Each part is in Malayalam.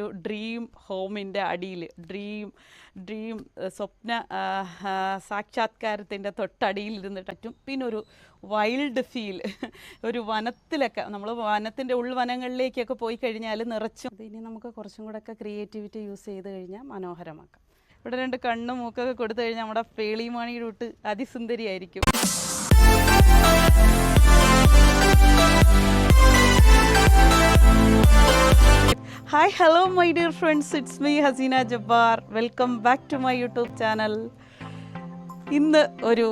ഒരു ഡ്രീം ഹോമിന്റെ അടിയിൽ ഡ്രീം ഡ്രീം സ്വപ്ന സാക്ഷാത്കാരത്തിന്റെ തൊട്ടടിയിൽ ഇരുന്നിട്ട് പറ്റും. പിന്നെ ഒരു വൈൽഡ് ഫീൽ ഒരു വനത്തിലൊക്കെ നമ്മൾ വനത്തിന്റെ ഉൾവനങ്ങളിലേക്കൊക്കെ പോയി കഴിഞ്ഞാൽ നിറച്ചും. അത് ഇനി നമുക്ക് കുറച്ചും കൂടെ ഒക്കെ ക്രിയേറ്റിവിറ്റി യൂസ് ചെയ്ത് കഴിഞ്ഞാൽ മനോഹരമാക്കാം. ഇവിടെ രണ്ട് കണ്ണും മൂക്കൊക്കെ കൊടുത്തു കഴിഞ്ഞാൽ നമ്മുടെ പേളിമാണിയുടെ വിട്ട് അതിസുന്ദരിയായിരിക്കും. Hi hello my dear friends it's me Haseena Jabbar welcome back to my YouTube channel ഇന്ന് ഒരു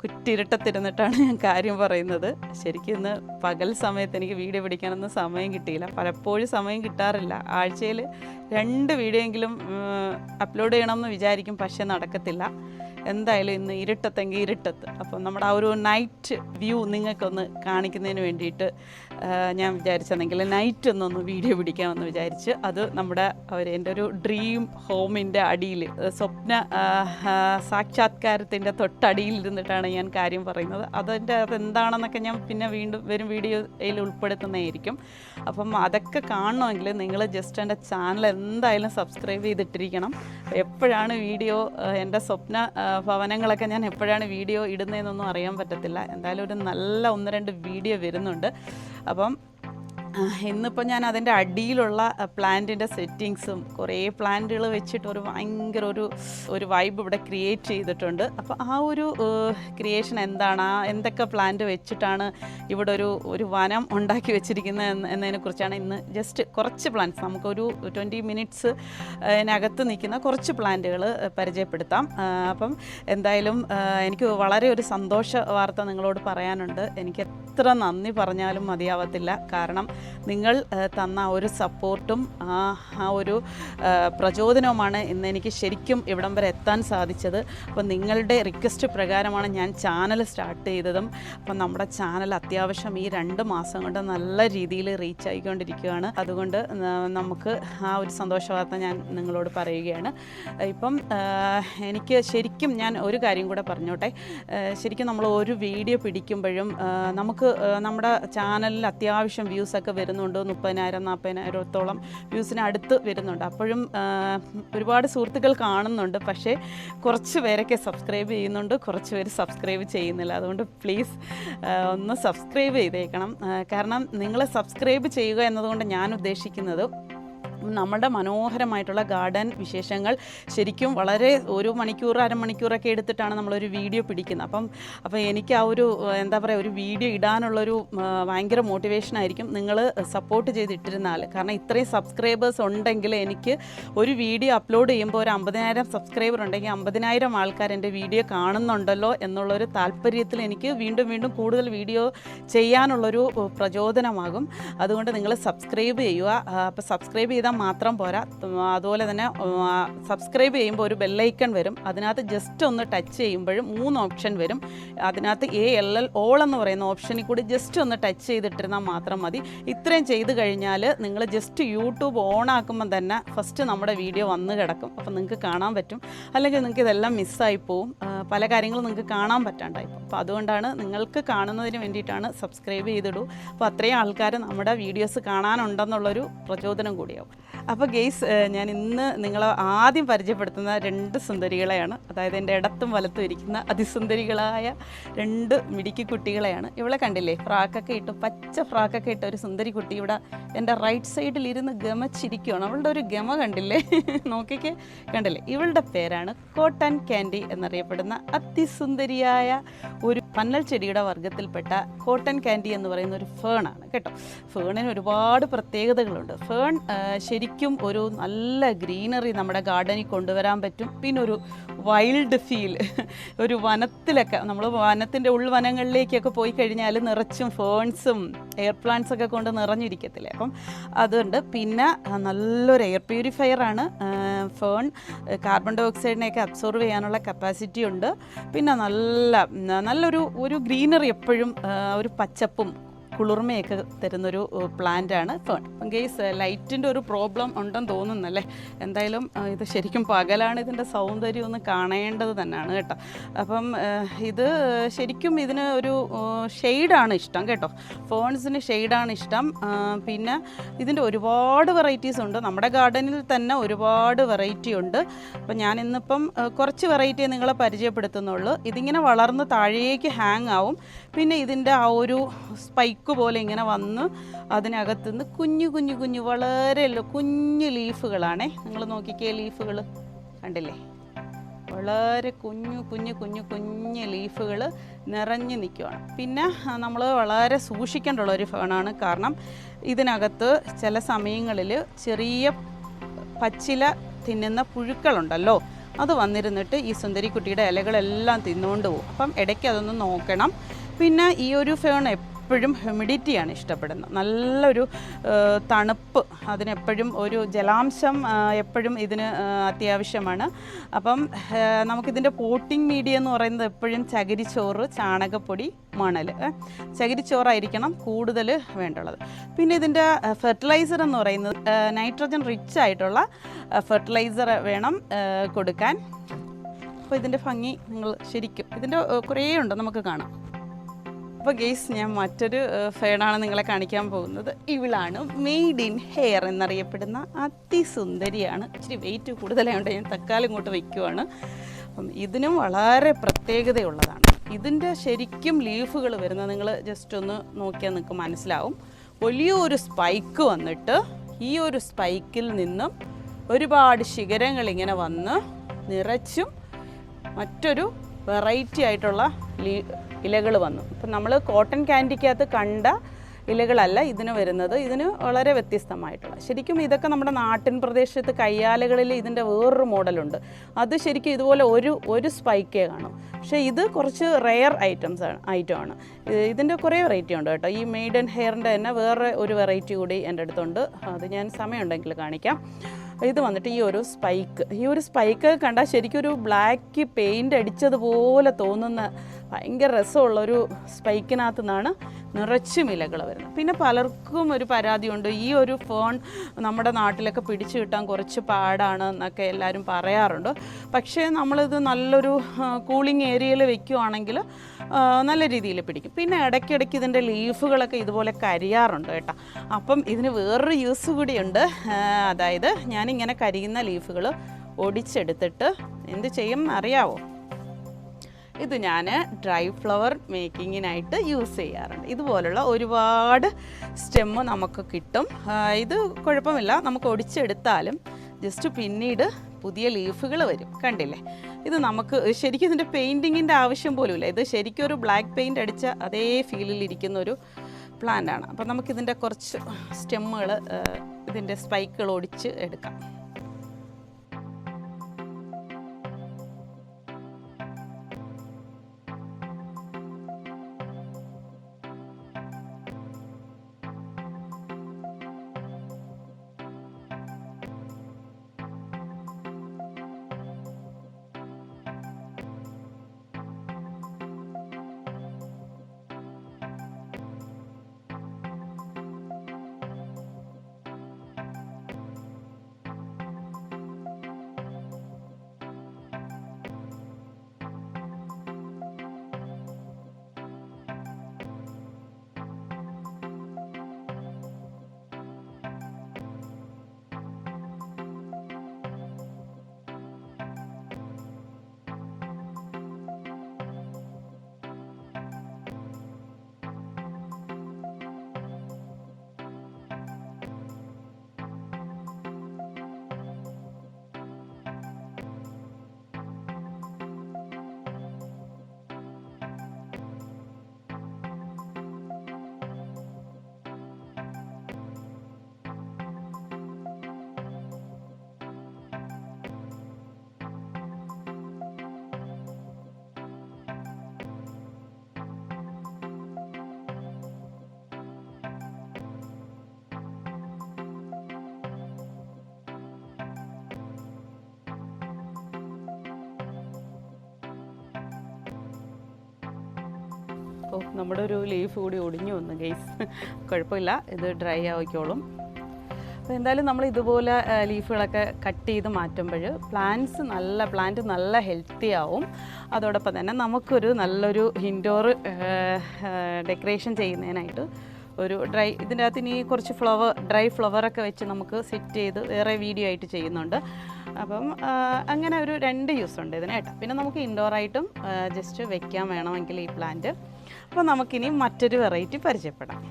കുറ്റിരട്ടത്തിരുന്നിട്ടാണ് ഞാൻ കാര്യം പറയുന്നത്. ശരിക്കും ഇന്ന് പകൽ സമയത്ത് എനിക്ക് വീഡിയോ പിടിക്കാനൊന്നും സമയം കിട്ടിയില്ല. പലപ്പോഴും സമയം കിട്ടാറില്ല. ആഴ്ചയിൽ രണ്ട് വീഡിയോ എങ്കിലും അപ്ലോഡ് ചെയ്യണമെന്ന് വിചാരിക്കും പക്ഷേ നടക്കത്തില്ല. എന്തായാലും ഇന്ന് ഇരുട്ടത്തെങ്കിൽ ഇരുട്ടത്ത്. അപ്പം നമ്മുടെ ആ ഒരു നൈറ്റ് വ്യൂ നിങ്ങൾക്കൊന്ന് കാണിക്കുന്നതിന് വേണ്ടിയിട്ട് ഞാൻ വിചാരിച്ചെന്നെങ്കിൽ നൈറ്റ് ഒന്നൊന്ന് വീഡിയോ പിടിക്കാമെന്ന് വിചാരിച്ച് അത് നമ്മുടെ അവർ എന്റെ ഒരു ഡ്രീം ഹോമിന്റെ അടിയിൽ സ്വപ്ന സാക്ഷാത്കാരത്തിന്റെ തൊട്ടടിയിൽ ഇരുന്നിട്ടാണ് ഞാൻ കാര്യം പറയുന്നത്. അതിന്റെ അതെന്താണെന്നൊക്കെ ഞാൻ പിന്നെ വീണ്ടും വരും വീഡിയോയിൽ ഉൾപ്പെടുത്തുന്നതായിരിക്കും. അപ്പം അതൊക്കെ കാണണമെങ്കിൽ നിങ്ങൾ ജസ്റ്റ് എന്റെ ചാനൽ എന്തായാലും സബ്സ്ക്രൈബ് ചെയ്തിട്ടിരിക്കണം. എപ്പോഴാണ് വീഡിയോ എന്റെ സ്വപ്ന ഭവനങ്ങളൊക്കെ ഞാൻ എപ്പോഴാണ് വീഡിയോ ഇടുന്നതെന്നൊന്നും അറിയാൻ പറ്റത്തില്ല. എന്തായാലും ഒരു നല്ല ഒന്ന് രണ്ട് വീഡിയോ വരുന്നുണ്ട്. അപ്പം ആ, ഇന്നിപ്പോൾ ഞാൻ അതിന്റെ അടിയിലുള്ള പ്ലാന്റിന്റെ സെറ്റിങ്സും കുറേ പ്ലാന്റുകൾ വെച്ചിട്ട് ഒരു ഭയങ്കര ഒരു ഒരു വൈബ് ഇവിടെ ക്രിയേറ്റ് ചെയ്തിട്ടുണ്ട്. അപ്പോൾ ആ ഒരു ക്രിയേഷൻ എന്താണ്? ആ എന്തൊക്കെ പ്ലാന്റ് വെച്ചിട്ടാണ് ഇവിടെ ഒരു ഒരു വനം ഉണ്ടാക്കി വെച്ചിരിക്കുന്നത് എന്നതിനെ എന്നതിനെക്കുറിച്ചാണ് ഇന്ന് ജസ്റ്റ് കുറച്ച് പ്ലാന്റ്സ് നമുക്കൊരു ട്വന്റി മിനിറ്റ്സ് അതിനകത്ത് നിൽക്കുന്ന കുറച്ച് പ്ലാന്റുകൾ പരിചയപ്പെടുത്താം. അപ്പം എന്തായാലും എനിക്ക് വളരെ ഒരു സന്തോഷ വാർത്ത നിങ്ങളോട് പറയാനുണ്ട്. എനിക്ക് എത്ര നന്ദി പറഞ്ഞാലും മതിയാവത്തില്ല. കാരണം നിങ്ങൾ തന്ന ആ ഒരു സപ്പോർട്ടും ആ ആ ഒരു പ്രചോദനവുമാണ് ഇന്ന് എനിക്ക് ശരിക്കും ഇവിടം വരെ എത്താൻ സാധിച്ചത്. അപ്പോൾ നിങ്ങളുടെ റിക്വസ്റ്റ് പ്രകാരമാണ് ഞാൻ ചാനൽ സ്റ്റാർട്ട് ചെയ്തതും. അപ്പം നമ്മുടെ ചാനൽ അത്യാവശ്യം ഈ രണ്ട് മാസം കൊണ്ട് നല്ല രീതിയിൽ റീച്ച് ആയിക്കൊണ്ടിരിക്കുകയാണ്. അതുകൊണ്ട് നമുക്ക് ആ ഒരു സന്തോഷവാർത്ത ഞാൻ നിങ്ങളോട് പറയുകയാണ്. ഇപ്പം എനിക്ക് ശരിക്കും ഞാൻ ഒരു കാര്യം കൂടെ പറഞ്ഞോട്ടെ. ശരിക്കും നമ്മൾ ഒരു വീഡിയോ പിടിക്കുമ്പോഴും നമുക്ക് നമ്മുടെ ചാനലിൽ അത്യാവശ്യം വ്യൂസൊക്കെ വരുന്നുണ്ട്. മുപ്പതിനായിരം നാൽപ്പതിനായിരത്തോളം വ്യൂസിന് അടുത്ത് വരുന്നുണ്ട്. അപ്പോഴും ഒരുപാട് സുഹൃത്തുക്കൾ കാണുന്നുണ്ട്. പക്ഷേ കുറച്ച് പേരൊക്കെ സബ്സ്ക്രൈബ് ചെയ്യുന്നുണ്ട്. കുറച്ച് പേര് സബ്സ്ക്രൈബ് ചെയ്യുന്നില്ല. അതുകൊണ്ട് പ്ലീസ് ഒന്ന് സബ്സ്ക്രൈബ് ചെയ്തേക്കണം. കാരണം നിങ്ങളെ സബ്സ്ക്രൈബ് ചെയ്യുക എന്നതുകൊണ്ട് ഞാൻ ഉദ്ദേശിക്കുന്നത് നമ്മുടെ മനോഹരമായിട്ടുള്ള ഗാർഡൻ വിശേഷങ്ങൾ ശരിക്കും വളരെ ഒരു മണിക്കൂർ അരമണിക്കൂറൊക്കെ എടുത്തിട്ടാണ് നമ്മളൊരു വീഡിയോ പിടിക്കുന്നത്. അപ്പം അപ്പോൾ എനിക്ക് ആ ഒരു എന്താ പറയുക ഒരു വീഡിയോ ഇടാനുള്ളൊരു ഭയങ്കര മോട്ടിവേഷൻ ആയിരിക്കും നിങ്ങൾ സപ്പോർട്ട് ചെയ്തിട്ടിരുന്നാൽ. കാരണം ഇത്രയും സബ്സ്ക്രൈബേഴ്സ് ഉണ്ടെങ്കിൽ എനിക്ക് ഒരു വീഡിയോ അപ്ലോഡ് ചെയ്യുമ്പോൾ ഒരു അമ്പതിനായിരം സബ്സ്ക്രൈബർ ഉണ്ടെങ്കിൽ അമ്പതിനായിരം ആൾക്കാർ എന്റെ വീഡിയോ കാണുന്നുണ്ടല്ലോ എന്നുള്ളൊരു താല്പര്യത്തിൽ എനിക്ക് വീണ്ടും വീണ്ടും കൂടുതൽ വീഡിയോ ചെയ്യാനുള്ളൊരു പ്രചോദനമാകും. അതുകൊണ്ട് നിങ്ങൾ സബ്സ്ക്രൈബ് ചെയ്യുക. അപ്പോൾ സബ്സ്ക്രൈബ് ചെയ്താൽ മാത്രം പോരാ. അതുപോലെ തന്നെ സബ്സ്ക്രൈബ് ചെയ്യുമ്പോൾ ഒരു ബെല്ലൈക്കൺ വരും. അതിനകത്ത് ജസ്റ്റ് ഒന്ന് ടച്ച് ചെയ്യുമ്പോഴും മൂന്ന് ഓപ്ഷൻ വരും. അതിനകത്ത് എ എൽ എൽ ഓൾ എന്ന് പറയുന്ന ഓപ്ഷനിൽ കൂടി ജസ്റ്റ് ഒന്ന് ടച്ച് ചെയ്തിട്ടിരുന്നാൽ മാത്രം മതി. ഇത്രയും ചെയ്ത് കഴിഞ്ഞാൽ നിങ്ങൾ ജസ്റ്റ് യൂട്യൂബ് ഓൺ ആക്കുമ്പോൾ തന്നെ ഫസ്റ്റ് നമ്മുടെ വീഡിയോ വന്ന് കിടക്കും. അപ്പോൾ നിങ്ങൾക്ക് കാണാൻ പറ്റും. അല്ലെങ്കിൽ നിങ്ങൾക്ക് ഇതെല്ലാം മിസ്സായി പോവും. പല കാര്യങ്ങളും നിങ്ങൾക്ക് കാണാൻ പറ്റാണ്ടായി പോകും അപ്പോൾ അതുകൊണ്ടാണ് നിങ്ങൾക്ക് കാണുന്നതിന് വേണ്ടിയിട്ടാണ് സബ്സ്ക്രൈബ് ചെയ്തിടൂ. അപ്പോൾ അത്രയും ആൾക്കാർ നമ്മുടെ വീഡിയോസ് കാണാനുണ്ടെന്നുള്ളൊരു പ്രചോദനം കൂടിയാവും. അപ്പോൾ ഗെയ്സ് ഞാൻ ഇന്ന് നിങ്ങളെ ആദ്യം പരിചയപ്പെടുത്തുന്ന രണ്ട് സുന്ദരികളെയാണ്. അതായത് എന്റെ ഇടത്തും വലത്തും ഇരിക്കുന്ന അതിസുന്ദരികളായ രണ്ട് മിടുക്കി കുട്ടികളെയാണ്. ഇവളെ കണ്ടില്ലേ? ഫ്രാക്കൊക്കെ ഇട്ട് പച്ച ഫ്രാക്കൊക്കെ ഇട്ട ഒരു സുന്ദരി കുട്ടി ഇവിടെ എന്റെ റൈറ്റ് സൈഡിൽ ഇരുന്ന് ഗമച്ചിരിക്കുകയാണ് അവളുടെ ഒരു ഗമ കണ്ടില്ലേ? നോക്കിക്ക് കണ്ടില്ലേ? ഇവളുടെ പേരാണ് കോട്ടൺ ക്യാൻഡി എന്നറിയപ്പെടുന്ന അതിസുന്ദരിയായ ഒരു പന്നൽ ചെടിയുടെ വർഗത്തിൽപ്പെട്ട കോട്ടൺ ക്യാൻഡി എന്ന് പറയുന്ന ഒരു ഫേണാണ് കേട്ടോ. ഫേണിന് ഒരുപാട് പ്രത്യേകതകളുണ്ട്. ഫേൺ ശരിക്കും ഒരു നല്ല ഗ്രീനറി നമ്മുടെ ഗാർഡനിൽ കൊണ്ടുവരാൻ പറ്റും. പിന്നെ ഒരു വൈൽഡ് ഫീൽ. ഒരു വനത്തിലൊക്കെ നമ്മൾ വനത്തിന്റെ ഉൾവനങ്ങളിലേക്കൊക്കെ പോയി കഴിഞ്ഞാൽ നിറച്ചും ഫേൺസും എയർ പ്ലാന്റ്സ് ഒക്കെ കൊണ്ട് നിറഞ്ഞിരിക്കത്തില്ലേ? അപ്പം അതുണ്ട്. പിന്നെ നല്ലൊരു എയർ പ്യൂരിഫയർ ആണ് ഫേൺ. കാർബൺ ഡൈ ഓക്സൈഡിനെയൊക്കെ അബ്സോർവ് ചെയ്യാനുള്ള കപ്പാസിറ്റി ഉണ്ട്. പിന്നെ നല്ല നല്ലൊരു ഒരു ഗ്രീനറി എപ്പോഴും ഒരു പച്ചപ്പും കുളിർമയൊക്കെ തരുന്നൊരു പ്ലാന്റ് ആണ് ഫേൺ. അപ്പം ഗെയ്സ് ലൈറ്റിന്റെ ഒരു പ്രോബ്ലം ഉണ്ടെന്ന് തോന്നുന്നല്ലേ? എന്തായാലും ഇത് ശരിക്കും പകലാണ് ഇതിന്റെ സൗന്ദര്യം ഒന്ന് കാണേണ്ടത് തന്നെയാണ് കേട്ടോ. അപ്പം ഇത് ശരിക്കും ഇതിന് ഒരു ഷെയ്ഡാണ് ഇഷ്ടം കേട്ടോ. ഫോൺസിന് ഷെയ്ഡാണ് ഇഷ്ടം. പിന്നെ ഇതിന്റെ ഒരുപാട് വെറൈറ്റീസ് ഉണ്ട്. നമ്മുടെ ഗാർഡനിൽ തന്നെ ഒരുപാട് വെറൈറ്റി ഉണ്ട്. അപ്പം ഞാൻ ഇന്നിപ്പം കുറച്ച് വെറൈറ്റിയെ നിങ്ങളെ പരിചയപ്പെടുത്തുന്നുള്ളൂ. ഇതിങ്ങനെ വളർന്ന് താഴേക്ക് ഹാങ് ആവും. പിന്നെ ഇതിന്റെ ആ ഒരു സ്പൈക്ക് പോലെ ഇങ്ങനെ വന്ന് അതിനകത്തുനിന്ന് കുഞ്ഞു കുഞ്ഞു കുഞ്ഞു വളരെ കുഞ്ഞു ലീഫുകളാണേ. നിങ്ങൾ നോക്കിക്കേ ലീഫുകൾ. കണ്ടില്ലേ? വളരെ കുഞ്ഞു കുഞ്ഞു കുഞ്ഞു കുഞ്ഞു ലീഫുകൾ നിറഞ്ഞു നിൽക്കുവാണ്. പിന്നെ നമ്മൾ വളരെ സൂക്ഷിക്കേണ്ടുള്ള ഒരു ഫേണാണ്. കാരണം ഇതിനകത്ത് ചില സമയങ്ങളിൽ ചെറിയ പച്ചില തിന്നുന്ന പുഴുക്കളുണ്ടല്ലോ. അത് വന്നിരുന്നിട്ട് ഈ സുന്ദരിക്കുട്ടിയുടെ ഇലകളെല്ലാം തിന്നുകൊണ്ട് പോകും. അപ്പം ഇടയ്ക്ക് അതൊന്ന് നോക്കണം. പിന്നെ ഈ ഒരു ഫേൺ എപ്പോഴും ഹ്യൂമിഡിറ്റിയാണ് ഇഷ്ടപ്പെടുന്നത്. നല്ലൊരു തണുപ്പ് അതിനെപ്പോഴും ഒരു ജലാംശം എപ്പോഴും ഇതിന് അത്യാവശ്യമാണ്. അപ്പം നമുക്കിതിന്റെ പോട്ടിംഗ് മീഡിയ എന്ന് പറയുന്നത് എപ്പോഴും ചകിരിച്ചോറ് ചാണകപ്പൊടി മണൽ. ചകിരിച്ചോറായിരിക്കണം കൂടുതൽ വേണ്ടുള്ളത്. പിന്നെ ഇതിന്റെ ഫെർട്ടിലൈസർ എന്ന് പറയുന്നത് നൈട്രജൻ റിച്ച് ആയിട്ടുള്ള ഫെർട്ടിലൈസർ വേണം കൊടുക്കാൻ. അപ്പോൾ ഇതിന്റെ ഭംഗി നിങ്ങൾ ശരിക്കും ഇതിന്റെ കുറേ ഉണ്ട് നമുക്ക് കാണാം. അപ്പോൾ ഗെയ്സ് ഞാൻ മറ്റൊരു ഫേണാണ് നിങ്ങളെ കാണിക്കാൻ പോകുന്നത്. ഇവളാണ് മെയ്ഡ് ഇൻ ഹെയർ എന്നറിയപ്പെടുന്ന അതിസുന്ദരിയാണ്. ഇച്ചിരി വെയിറ്റ് കൂടുതലായതുകൊണ്ട് ഞാൻ തക്കാലം ഇങ്ങോട്ട് വയ്ക്കുവാണ് അപ്പം ഇതിനും വളരെ പ്രത്യേകതയുള്ളതാണ്. ഇതിന്റെ ശരിക്കും ലീഫുകൾ വരുന്നത് നിങ്ങൾ ജസ്റ്റ് ഒന്ന് നോക്കിയാൽ നിങ്ങൾക്ക് മനസ്സിലാവും. വലിയൊരു സ്പൈക്ക് വന്നിട്ട് ഈ ഒരു സ്പൈക്കിൽ നിന്നും ഒരുപാട് ശിഖരങ്ങൾ ഇങ്ങനെ വന്ന് നിറച്ചും മറ്റൊരു വെറൈറ്റി ആയിട്ടുള്ള ലീ ഇലകൾ വന്നു. അപ്പം നമ്മൾ കോട്ടൺ ക്യാൻഡിക്കകത്ത് കണ്ട ഇലകളല്ല ഇതിന് വരുന്നത്. ഇതിന് വളരെ വ്യത്യസ്തമായിട്ടുള്ള. ശരിക്കും ഇതൊക്കെ നമ്മുടെ നാട്ടിൻ പ്രദേശത്ത് കയ്യാലകളിൽ ഇതിന്റെ വേറൊരു മോഡലുണ്ട്. അത് ശരിക്കും ഇതുപോലെ ഒരു ഒരു സ്പൈക്കേ കാണും. പക്ഷേ ഇത് കുറച്ച് റെയർ ഐറ്റംസ് ആണ് ഐറ്റം ആണ്. ഇതിന്റെ കുറേ വെറൈറ്റി ഉണ്ട് കേട്ടോ. ഈ മെയ്ഡൻ ഹെയറിന്റെ തന്നെ വേറെ ഒരു വെറൈറ്റി കൂടി എന്റെ അടുത്തുണ്ട്. അത് ഞാൻ സമയമുണ്ടെങ്കിൽ കാണിക്കാം. ഇത് വന്നിട്ട് ഈ ഒരു സ്പൈക്ക്. ഈ ഒരു സ്പൈക്ക് കണ്ടാൽ ശരിക്കും ഒരു ബ്ലാക്ക് പെയിന്റ് അടിച്ചതുപോലെ തോന്നുന്ന ഭയങ്കര രസമുള്ള ഒരു സ്പൈക്കിനകത്തു നിന്നാണ് നിറച്ചും ഇലകൾ വരുന്നത്. പിന്നെ പലർക്കും ഒരു പരാതിയുണ്ട്. ഈ ഒരു ഫോൺ നമ്മുടെ നാട്ടിലൊക്കെ പിടിച്ചു കിട്ടാൻ കുറച്ച് പാടാണ് എന്നൊക്കെ എല്ലാവരും പറയാറുണ്ട്. പക്ഷേ നമ്മളിത് നല്ലൊരു കൂളിംഗ് ഏരിയയിൽ വെക്കുവാണെങ്കിൽ നല്ല രീതിയിൽ പിടിക്കും. പിന്നെ ഇടയ്ക്കിടയ്ക്ക് ഇതിന്റെ ലീഫുകളൊക്കെ ഇതുപോലെ കരിയാറുണ്ട് കേട്ടോ. അപ്പം ഇതിന് വേറൊരു യൂസ് കൂടിയുണ്ട്. അതായത് ഞാനിങ്ങനെ കരിയുന്ന ലീഫുകൾ ഒടിച്ചെടുത്തിട്ട് എന്ത് ചെയ്യും അറിയാവോ? ഇത് ഞാൻ ഡ്രൈ ഫ്ലവർ മേക്കിങ്ങിനായിട്ട് യൂസ് ചെയ്യാറുണ്ട്. ഇതുപോലുള്ള ഒരുപാട് സ്റ്റെമ്മ് നമുക്ക് കിട്ടും. ഇത് കുഴപ്പമില്ല. നമുക്ക് ഒടിച്ചെടുത്താലും ജസ്റ്റ് പിന്നീട് പുതിയ ലീഫുകൾ വരും. കണ്ടില്ലേ? ഇത് നമുക്ക് ശരിക്കും ഇതിന്റെ പെയിന്റിങ്ങിന്റെ ആവശ്യം പോലും ഇല്ല ഇത് ശരിക്കും ഒരു ബ്ലാക്ക് പെയിന്റ് അടിച്ച അതേ ഫീലിൽ ഇരിക്കുന്ന ഒരു പ്ലാന്റ് ആണ്. അപ്പം നമുക്കിതിന്റെ കുറച്ച് സ്റ്റെമ്മുകൾ ഇതിന്റെ സ്പൈക്കുകൾ ഒടിച്ച് എടുക്കാം. ഓ നമ്മുടെ ഒരു ലീഫ് കൂടി ഒടിഞ്ഞു വന്നു ഗെയ്സ് കുഴപ്പമില്ല ഇത് ഡ്രൈ ആവിക്കോളും അപ്പോൾ എന്തായാലും നമ്മൾ ഇതുപോലെ ലീഫുകളൊക്കെ കട്ട് ചെയ്ത് മാറ്റുമ്പോൾ പ്ലാന്റ്സ് നല്ല പ്ലാന്റ് നല്ല ഹെൽത്തി ആവും. അതോടൊപ്പം തന്നെ നമുക്കൊരു നല്ലൊരു ഇൻഡോർ ഡെക്കറേഷൻ ചെയ്യുന്നതിനായിട്ട് ഒരു ഡ്രൈ ഇതിന്റെ അകത്ത് ഇനി കുറച്ച് ഫ്ലവർ ഡ്രൈ ഫ്ലവറൊക്കെ വെച്ച് നമുക്ക് സെറ്റ് ചെയ്ത് വേറെ വീഡിയോ ആയിട്ട് ചെയ്യുന്നുണ്ട്. അപ്പം അങ്ങനെ ഒരു രണ്ട് യൂസ് ഉണ്ട് ഇതിന് കേട്ടോ. പിന്നെ നമുക്ക് ഇൻഡോർ ആയിട്ടും ജസ്റ്റ് വെക്കാൻ വേണമെങ്കിൽ ഈ പ്ലാന്റ് അപ്പോൾ നമുക്കിനി മറ്റൊരു വെറൈറ്റി പരിചയപ്പെടാം.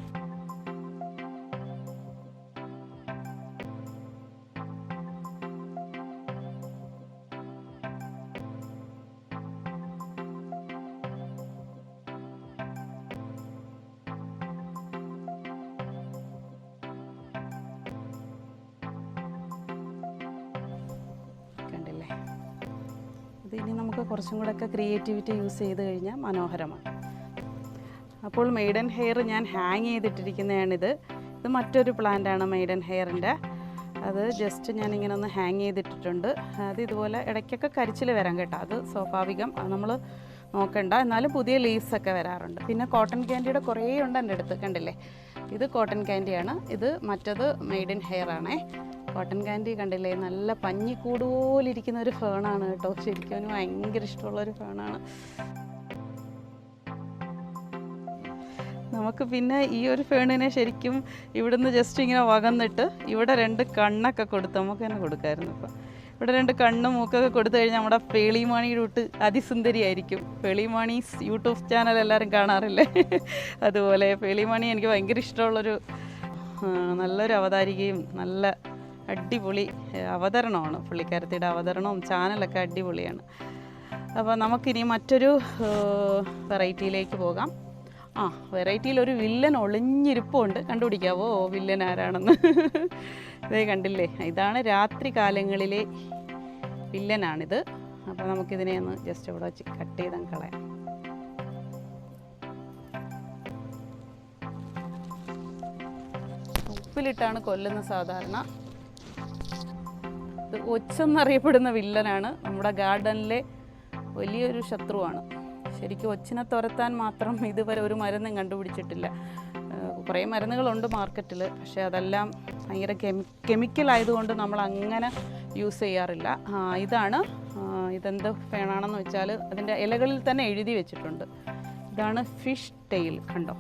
ഇനി നമുക്ക് കുറച്ചും കൂടെ ഒക്കെ ക്രിയേറ്റിവിറ്റി യൂസ് ചെയ്ത് കഴിഞ്ഞാൽ മനോഹരമാണ്. അപ്പോൾ മെയ്ഡൻ ഹെയർ ഞാൻ ഹാങ് ചെയ്തിട്ടിരിക്കുന്നതാണിത്. ഇത് മറ്റൊരു പ്ലാന്റാണ് മെയ്ഡൻ ഹെയറിന്റെ. അത് ജസ്റ്റ് ഞാൻ ഇങ്ങനെ ഒന്ന് ഹാങ് ചെയ്തിട്ടിട്ടുണ്ട്. അത് ഇതുപോലെ ഇടയ്ക്കൊക്കെ കരിച്ചിൽ വരാം കേട്ടോ. അത് സ്വാഭാവികം. നമ്മൾ നോക്കണ്ട. എന്നാലും പുതിയ ലീവ്സ് ഒക്കെ വരാറുണ്ട്. പിന്നെ കോട്ടൺ ക്യാൻഡിയുടെ കുറേ ഉണ്ട് എന്റെ അടുത്ത്. കണ്ടില്ലേ? ഇത് കോട്ടൺ ക്യാൻഡിയാണ് ഇത് മറ്റത് മെയ്ഡ് ഇൻ ഹെയർ ആണേ. കോട്ടൺ കാൻഡി കണ്ടില്ലേ? നല്ല പഞ്ഞിക്കൂട് പോലെ ഇരിക്കുന്ന ഒരു ഫേണാണ് കേട്ടോ. ശരിക്കും അവന് ഭയങ്കര ഇഷ്ടമുള്ള ഒരു ഫേണാണ് നമുക്ക് പിന്നെ ഈ ഒരു ഫേണിനെ ശരിക്കും ഇവിടുന്ന് ജസ്റ്റ് ഇങ്ങനെ വകന്നിട്ട് ഇവിടെ രണ്ട് കണ്ണൊക്കെ കൊടുത്ത് നമുക്ക് തന്നെ കൊടുക്കായിരുന്നു ഇപ്പം. ഇവിടെ രണ്ട് കണ്ണും മൂക്കൊക്കെ കൊടുത്തു കഴിഞ്ഞാൽ നമ്മുടെ പേളിമാണിയുടെ ഇട്ട് അതിസുന്ദരിയായിരിക്കും. പേളിമാണി യൂട്യൂബ് ചാനൽ എല്ലാവരും കാണാറില്ലേ? അതുപോലെ പേളിമാണി എനിക്ക് ഭയങ്കര ഇഷ്ടമുള്ളൊരു നല്ലൊരു അവതാരികയും നല്ല അടിപൊളി അവതരണമാണ്. പുള്ളിക്കാരത്തിയുടെ അവതരണവും ചാനലൊക്കെ അടിപൊളിയാണ്. അപ്പോൾ നമുക്കിനി മറ്റൊരു വെറൈറ്റിയിലേക്ക് പോകാം. ആ വെറൈറ്റിയിൽ ഒരു വില്ലൻ ഒളിഞ്ഞിരിപ്പുണ്ട്. കണ്ടുപിടിക്കാവോ? വില്ലൻ ആരാണെന്ന്. ഇതേ കണ്ടില്ലേ? ഇതാണ് രാത്രി കാലങ്ങളിലെ വില്ലനാണിത്. അപ്പോൾ നമുക്കിതിനെ ഒന്ന് ജസ്റ്റ് ഇവിടെ വെച്ച് കട്ട് ചെയ്തങ്ങ് കളയാം. ഉപ്പിലിട്ടാണ് കൊല്ലുന്നത് സാധാരണ. ഒച്ചെന്നറിയപ്പെടുന്ന വില്ലനാണ്. നമ്മുടെ ഗാർഡനിലെ വലിയൊരു ശത്രുവാണ്. ശരിക്കും ഒച്ചിനെ തുരത്താൻ മാത്രം ഇതുവരെ ഒരു മരുന്നും കണ്ടുപിടിച്ചിട്ടില്ല. കുറേ മരുന്നുകളുണ്ട് മാർക്കറ്റിൽ പക്ഷേ അതെല്ലാം ഭയങ്കര കെമി കെമിക്കൽ ആയതുകൊണ്ട് നമ്മൾ അങ്ങനെ യൂസ് ചെയ്യാറില്ല. ഇതാണ്. ഇതെന്ത് ഫേണാണെന്ന് വെച്ചാൽ അതിന്റെ ഇലകളിൽ തന്നെ എഴുതി വെച്ചിട്ടുണ്ട്. ഇതാണ് ഫിഷ് ടെയിൽ കണ്ടോ?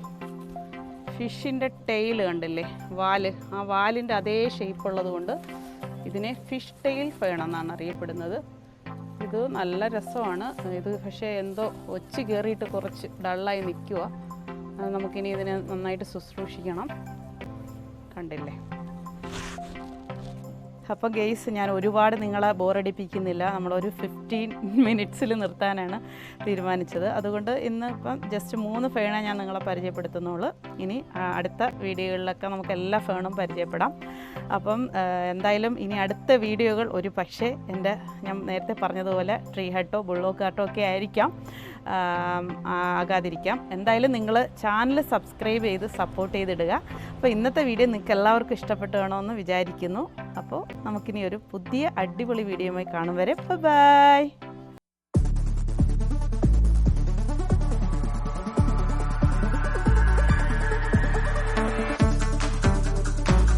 ഫിഷിന്റെ ടെയിൽ കണ്ടില്ലേ? വാൽ. ആ വാലിന്റെ അതേ ഷേപ്പ് ഉള്ളത് കൊണ്ട് ഇതിനെ ഫിഷ് ടെയിൽ ഫേൺ എന്നാണ് അറിയപ്പെടുന്നത്. ഇത് നല്ല രസമാണ്. ഇത് പക്ഷേ എന്തോ ഒച്ച് കയറിയിട്ട് കുറച്ച് ഡള്ളായി നിൽക്കുക നമുക്കിനി ഇതിനെ നന്നായിട്ട് ശുശ്രൂഷിക്കണം. കണ്ടില്ലേ? അപ്പോൾ ഗെയ്സ് ഞാൻ ഒരുപാട് നിങ്ങളെ ബോറടിപ്പിക്കുന്നില്ല. നമ്മളൊരു ഫിഫ്റ്റീൻ മിനിറ്റ്സിൽ നിർത്താനാണ് തീരുമാനിച്ചത്. അതുകൊണ്ട് ഇന്ന് ഇപ്പം ജസ്റ്റ് മൂന്ന് ഫേണേ ഞാൻ നിങ്ങളെ പരിചയപ്പെടുത്തുന്നുള്ളൂ. ഇനി അടുത്ത വീഡിയോകളിലൊക്കെ നമുക്ക് എല്ലാ ഫേണും പരിചയപ്പെടാം. അപ്പം എന്തായാലും ഇനി അടുത്ത വീഡിയോകൾ ഒരു പക്ഷേ എന്റെ ഞാൻ നേരത്തെ പറഞ്ഞതുപോലെ ട്രീ ഹട്ടോ ഹട്ടോ ഒക്കെ ആയിരിക്കാം. ആകാതിരിക്കാം. എന്തായാലും നിങ്ങൾ ചാനൽ സബ്സ്ക്രൈബ് ചെയ്ത് സപ്പോർട്ട് ചെയ്തിടുക. അപ്പോൾ ഇന്നത്തെ വീഡിയോ നിങ്ങൾക്ക് എല്ലാവർക്കും ഇഷ്ടപ്പെട്ടു വേണമെന്ന് വിചാരിക്കുന്നു. അപ്പോൾ നമുക്കിനി ഒരു പുതിയ അടിപൊളി വീഡിയോയുമായി കാണും വരെ. ബൈ